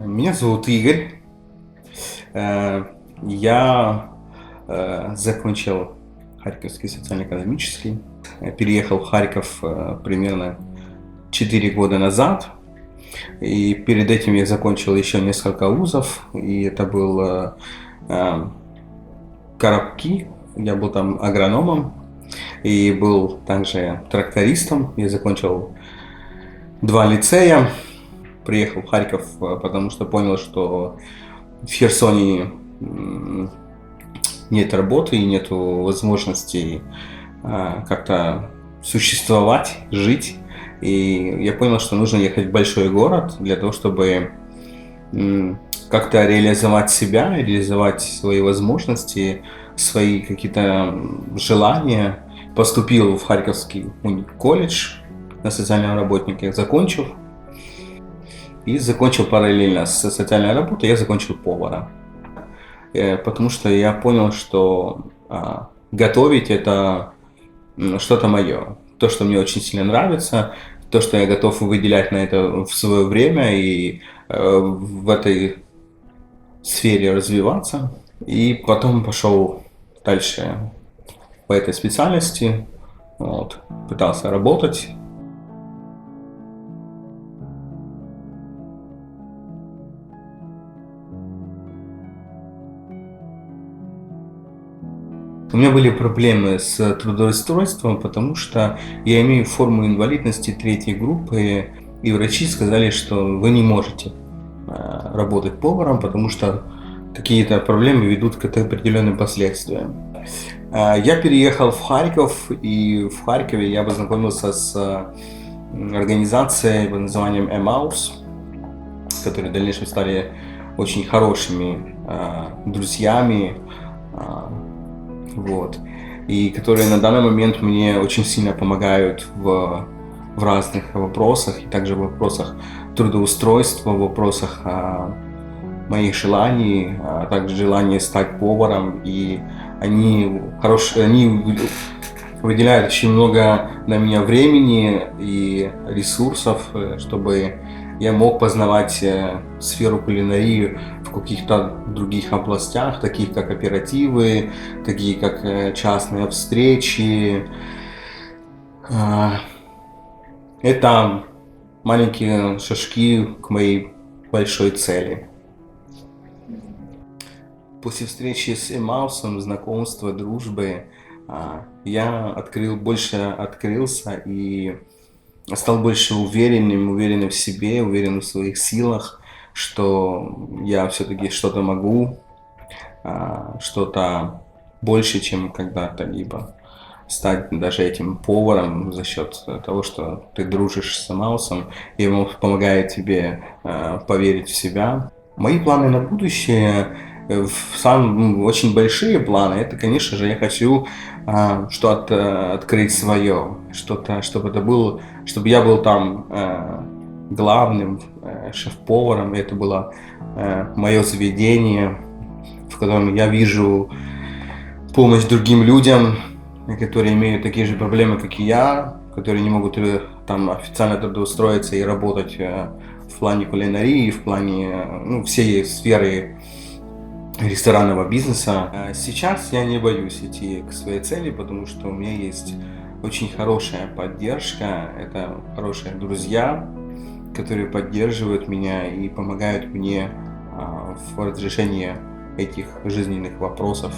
Меня зовут Игорь. Э, Я э, закончил Харьковский социально-экономический. Переехал в Харьков э, примерно 4 года назад. И перед этим я закончил еще несколько вузов. И это был Коробки. Я был там агрономом. И был также трактористом. Я закончил два лицея. Приехал в Харьков, э, потому что понял, что в Херсоне нет работы и нет возможности а, как-то существовать, жить. И я понял, что нужно ехать в большой город для того, чтобы как-то реализовать себя, реализовать свои возможности, свои какие-то желания. Поступил в Харьковский колледж на социального работника, закончил. И закончил параллельно с социальной работой, я закончил повара. Э, Потому что я понял, что а, готовить это что-то мое. То, что мне очень сильно нравится, то, что я готов выделять на это в свое время и э, в этой сфере развиваться. И потом пошел дальше по этой специальности, вот, пытался работать. У меня были проблемы с трудоустройством, потому что я имею форму инвалидности третьей группы, и врачи сказали, что вы не можете э, работать поваром, потому что какие-то проблемы ведут к определенным последствиям. Э, Я переехал в Харьков, и в Харькове я познакомился с э, организацией под названием Эмаус, которые в дальнейшем стали очень хорошими друзьями, вот, и которые на данный момент мне очень сильно помогают в, в разных вопросах, и также в вопросах трудоустройства, в вопросах а, моих желаний, а также желания стать поваром, и они хорошие, они выделяют очень много на меня времени и ресурсов, э, чтобы я мог познавать э, сферу кулинарии в каких-то других областях, таких как оперативы, такие как э, частные встречи. А, Это маленькие шажки к моей большой цели. После встречи с Эмаусом, знакомства, дружбы, я открыл, больше открылся и стал больше уверенным, уверенным в себе, уверенным в своих силах, что я все-таки что-то могу, а, что-то больше, чем когда-то, либо стать даже этим поваром за счет того, что ты дружишь с Маусом, и ему помогает тебе а, поверить в себя. Мои планы на будущее, э, сам, очень большие планы, это, конечно же, я хочу а, что-то открыть свое, что-то, чтобы это было, чтобы я был там э, главным э, шеф-поваром, это было мое заведение, в котором я вижу помощь другим людям, которые имеют такие же проблемы, как и я, которые не могут э, там официально трудоустроиться и работать э, в плане кулинарии, в плане э, ну, всей сферы ресторанного бизнеса. А Сейчас я не боюсь идти к своей цели, потому что у меня есть очень хорошая поддержка, это хорошие друзья, которые поддерживают меня и помогают мне а, в разрешении этих жизненных вопросов.